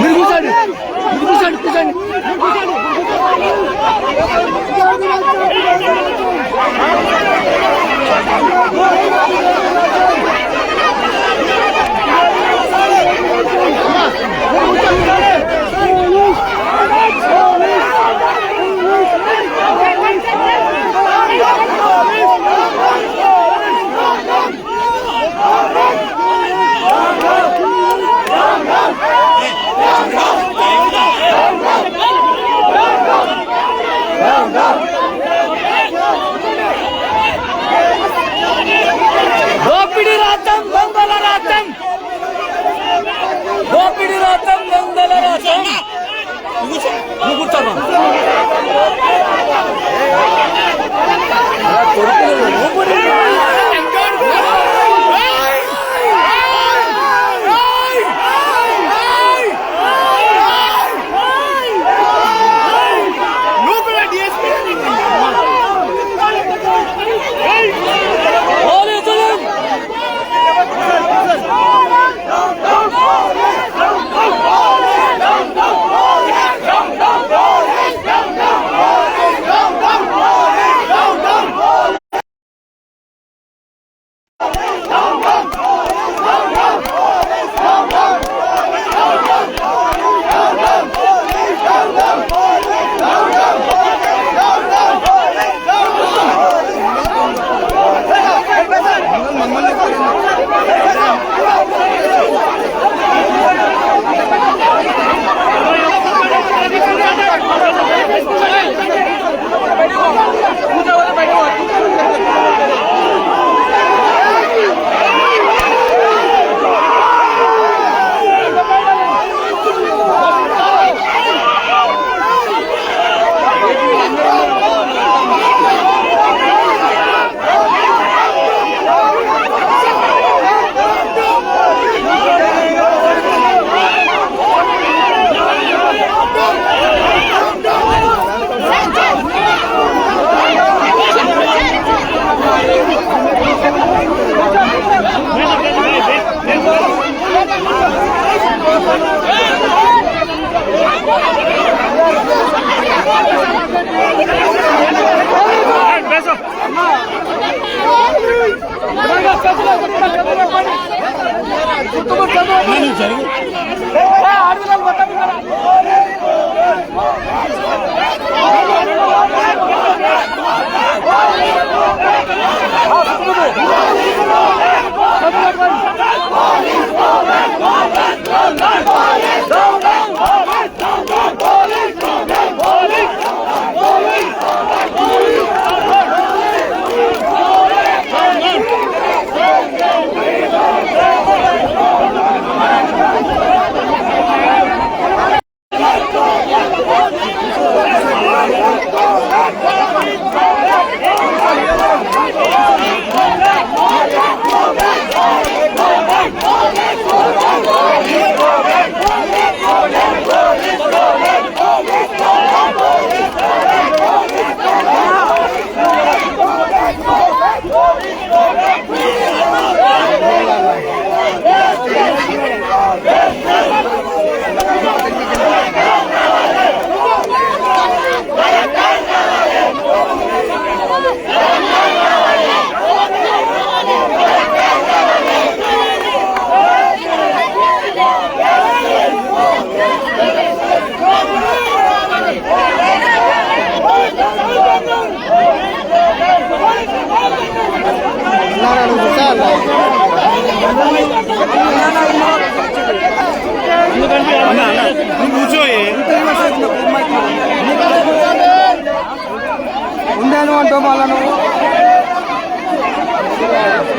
మీరు కూర్చోండి দুটো মালা নেব। হ্যাঁ।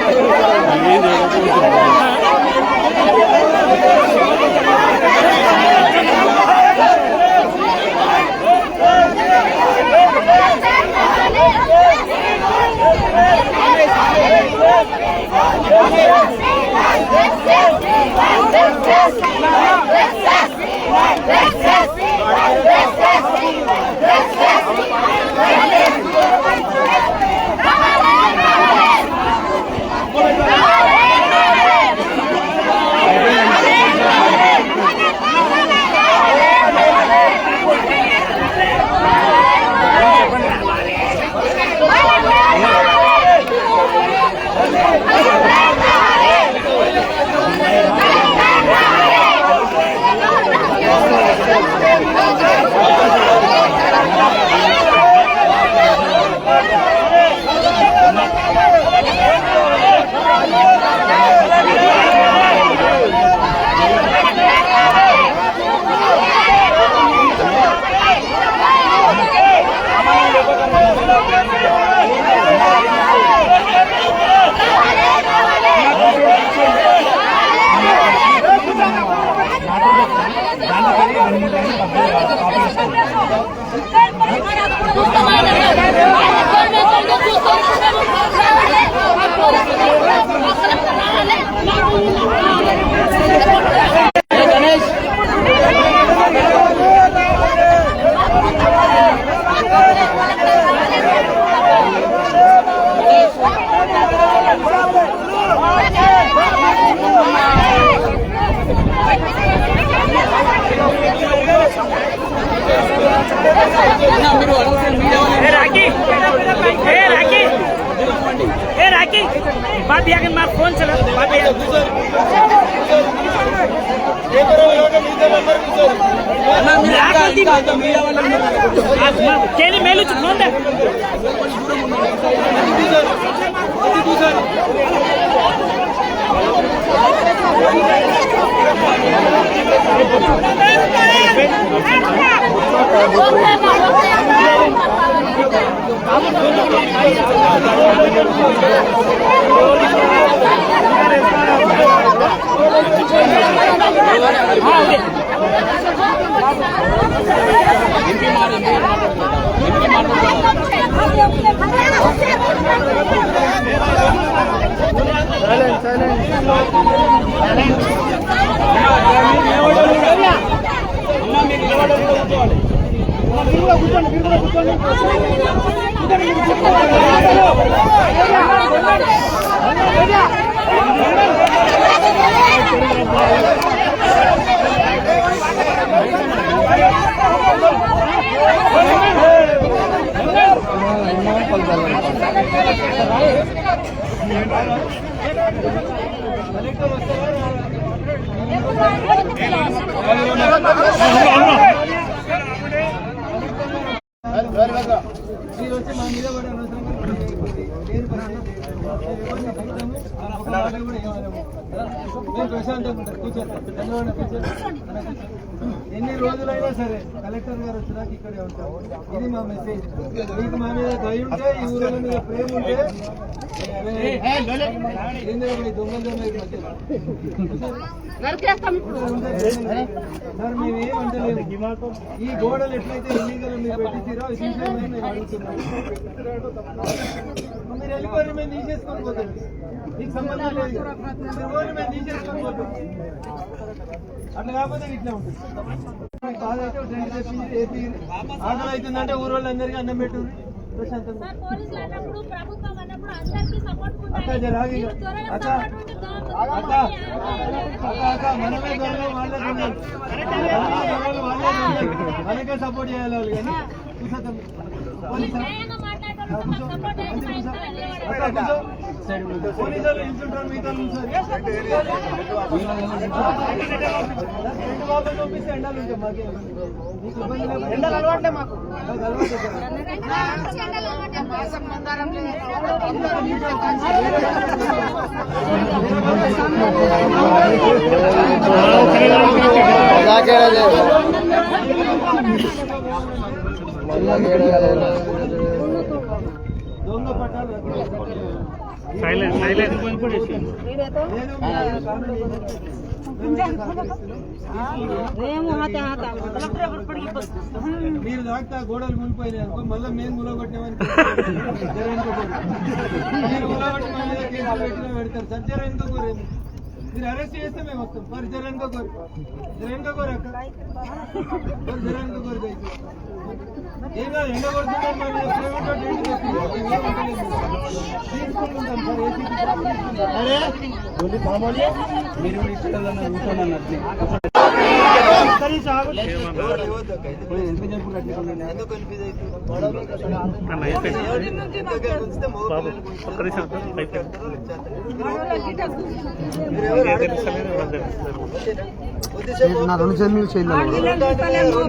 Yeah. ए राखी ए राखी ए राखी बात भैया के मार फोन चला I'm Yeah. ఎన్ని రోజులైనా సరే కలెక్టర్ గారు వచ్చినాక ఇక్కడే ఉంటాం ఇది మా మెసేజ్ మీకు మా మీద దయ ఉంటే ఈ ఊరిలో మీద ప్రేమ ఉంటే ఏందిరా పోయి దొంగలు దొంగలు మధ్యలో సార్ మేము ఏం అంటలేము ఈ గోడలు ఎట్లయితే ఇల్లీగల్ మీరు పెట్టించారో ఈ విషయమై మేము అడుగుతున్నాం మీరు వెళ్ళిపోయి మేము తీసేసుకొని పోతాం మీకు సంబంధం లేదు మీరు పోయి మేము తీసేసుకొని పోతాం అట్లా కాకపోతే ఇట్లా ఉంటుంది బాధ అయితే ట్రైన్ తెప్పించి ఏపీ ఆకలి అవుతుందంటే ఊరు వాళ్ళందరికీ అన్నం పెట్టు ప్రశాంతంగా పోలీసులు అన్నప్పుడు ప్రభుత్వం అన్నప్పుడు అందరికీ సపోర్ట్ అక్క. అక్క అక్క మనమే దొరలు వాళ్ళే దొరలు మనకే సపోర్ట్ చేయాలి వాళ్ళు కానీ ఎండాలు ఉంటాయి మాకే మీకు ఇబ్బంది లేకపోతే ఎండలు అలవాట్లే మాకు అలవాటు దొంగ పట్టాలు సైలెంట్ సైలెంట్. మీరు దాకా గోడలు మునిపోయినాయి అనుకో మళ్ళీ మేము గులగొట్టామని మీరు గులగొట్టి మా మీద కేసులు పెట్టినా పెడతారు. సార్ ఎందుకు మీరు అరెస్ట్ చేస్తే మేము వస్తాం మరి జర ఎంతో కోరు జర ఎంతో కోరు అక్క మరి జర ఎంతో కోరు దయచేసి. ఏం కాదు ఎండ కొడుతున్నాం మా మీద ప్రైవేట్ వాడు ఏంటి చెప్పింది? మేము ఏమంటలేము. తీసుకుంటాం సార్ ఏసీ అన్న అయిపోయింది బాబు ఒక్క నిమిషం అయిపోయింది నా రెండు చెల్లు చేయలేదు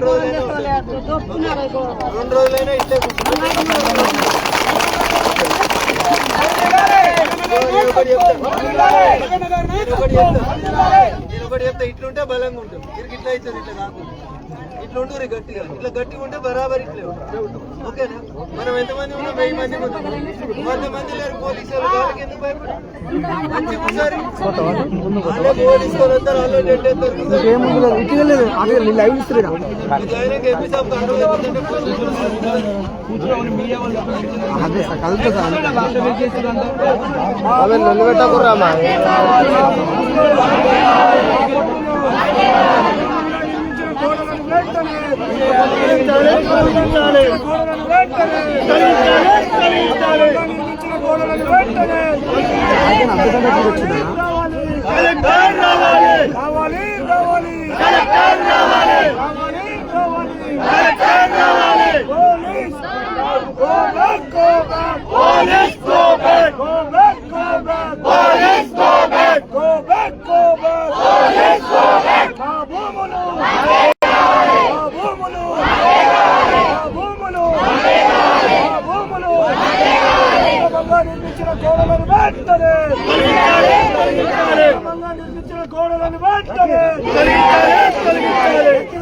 రెండు రోజులైనా ఇట్లే నేను ఒకటి చెప్తా ఇట్లుంటే బలంగా ఉంటాం ఇట్లా అవుతుంది ఇట్లా కాకుండా. ఇట్లా ఉండరు గట్టిగా. ఇట్లా గట్టిగా ఉంటే బరాబర్ ఇట్లే. ఓకేనా? మనం ఎంతమంది ఉన్నాం వెయ్యి మంది ఉన్నాం వంద మంది లేరు పోలీసులు. వాళ్ళకి ఎందుకు భయపడి మంచి ఒకసారి వాళ్ళే పోలీసు వాళ్ళు వస్తారు వాళ్ళే డెడ్ అదే లైవ్ రావాలి.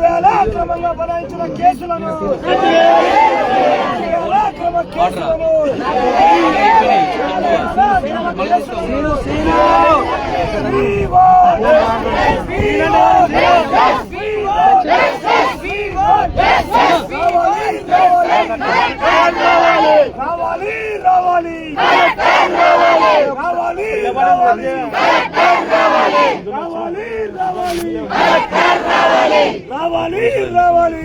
వేల అక్రమంగా బనాయించిన కేసులను అక్రమ కేసులను రావాలి రావాలి రావాలి రావాలి రావాలి. రావాలి. రావాలి. రావాలి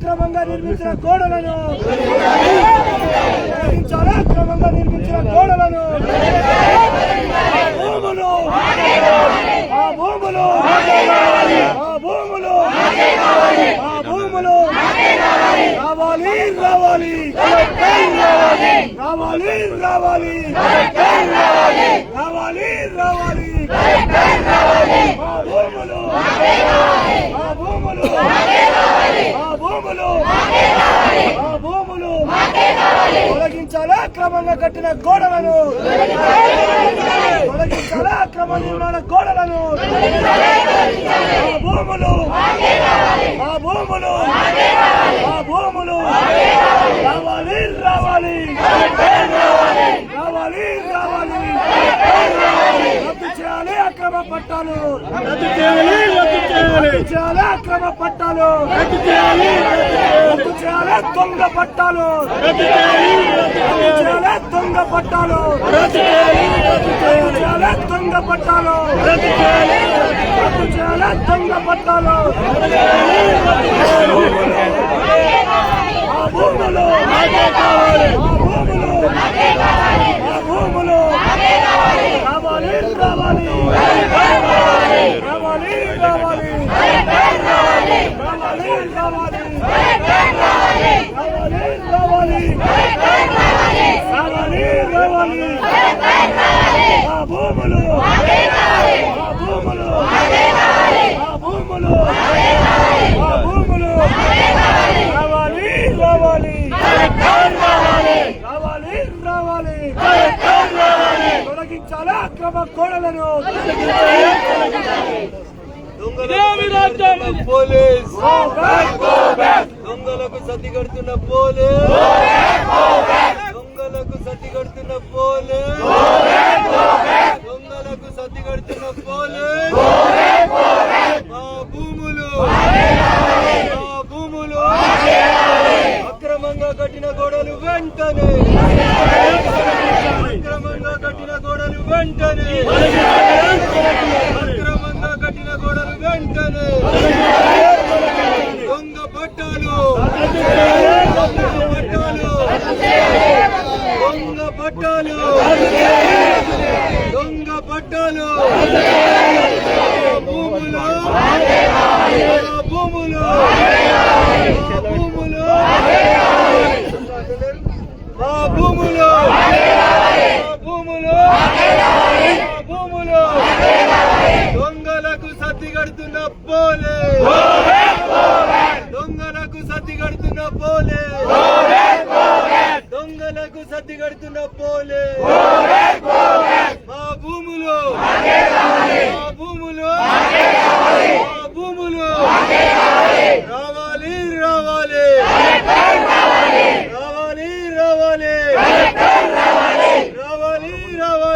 క్రమంగా నిర్మించిన గోడలను తొలగించాలా క్రమంగా నిర్మించిన గోడలను ఆ భూములు ఆ భూములు ఆ భూములు ఆ భూములు రావాలి రావాలి రావాలి రావాలి రావాలి రావాలి ఆ భూములు ఆ భూములు ఆ భూములు ఆ భూములు అక్రమంగా కట్టిన గోడలను. తొలగించాలా క్రమ నిర్మాణ గోడలను. ఆ భూములు. ఆ భూములు. ఆ భూములు. రావాలి రావాలి రావాలి రావాలి రద్దు చేయాలి అక్రమ పట్టాలు. రద్దు చేయాలి రద్దు చేయాలి. రద్దు చేయాలి అక్రమ పట్టాలు. రద్దు చేయాలి రద్దు చేయాలి. దొంగ పట్టాలు. రద్దు చేయాలి రద్దు చేయాలి. దొంగ పట్టాలు. రద్దు చేయాలి రద్దు చేయాలి. దొంగ పట్టాలు. రద్దు చేయాలి రద్దు చేయాలి దొంగ పట్టాలు. రద్దు చేయాలి రద్దు చేయాలి. ఆ భూములు. భూములు. రావాలి రావాలి రావాలి రావాలి రావాలి రావాలి రావాలి రావాలి భూములు భూములు భూములు ఆ భూములు రావాలి రావాలి రావాలి రావాలి తొలగించాలా గోడలను దొంగలకు పోలీస్. దొంగలకు సతి కడుతున్న పోలీస్. దొంగలకు సతి కడుతున్న పోలీస్. దొంగలకు సతి కడుతున్న పోలీస్. మా భూములు. మా భూములు. అక్రమంగా కట్టిన గోడలు వెంటనే. కట్టిన గోడలు వెంటనే. అక్రమంగా కట్టిన గోడలు వెంటనే. దొంగ పట్టాలు. పట్టాలు దొంగ పట్టాలు. దొంగ పట్టాలు. భూములు. భూములు. భూములు. భూములు.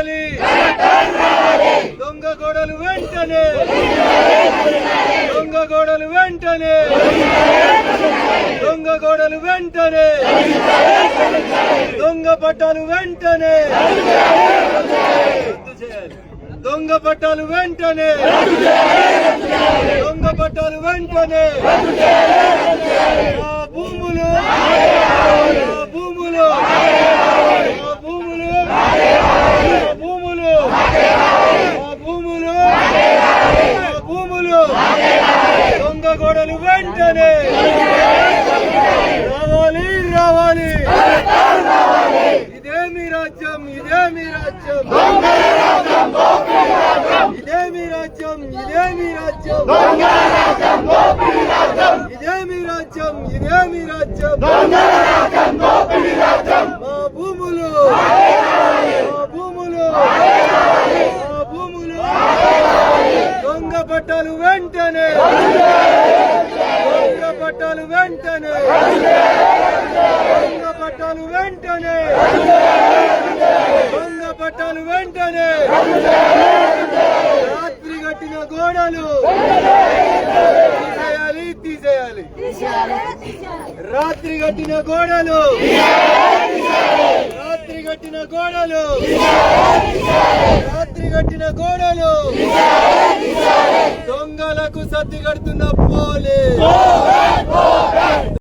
రావాలి దొంగ గోడలు వెంటనే. దొంగ గోడలు వెంటనే. దొంగ గోడలు వెంటనే. దొంగ పట్టాలు వెంటనే. దొంగ పట్టాలు వెంటనే. దొంగ పట్టాలు వెంటనే. భూములు. భూములు. భూములు. దొంగ గోడలు వెంటనే. రావాలి రావాలి. ఇదే మీ రాజ్యం ఇదే మీ రాజ్యం. ఇదే మీ రాజ్యం ఇదే మీ రాజ్యం. ఇదే మీ రాజ్యం ఇదే మీ రాజ్యం. మా భూములు మా భూములు మా భూములు దొంగ పట్టాలు వెంటనే దొంగ పట్టాలు వెంటనే. దొంగ పట్టాలు వెంటనే. దొంగ పట్టాలు వెంటనే. రాత్రి కట్టిన గోడలు. తీసేయాలి తీసేయాలి. రాత్రి కట్టిన గోడలు. రాత్రి కట్టిన గోడలు. రాత్రి కట్టిన గోడలు. దొంగలకు సర్ది కడుతున్న పోలే.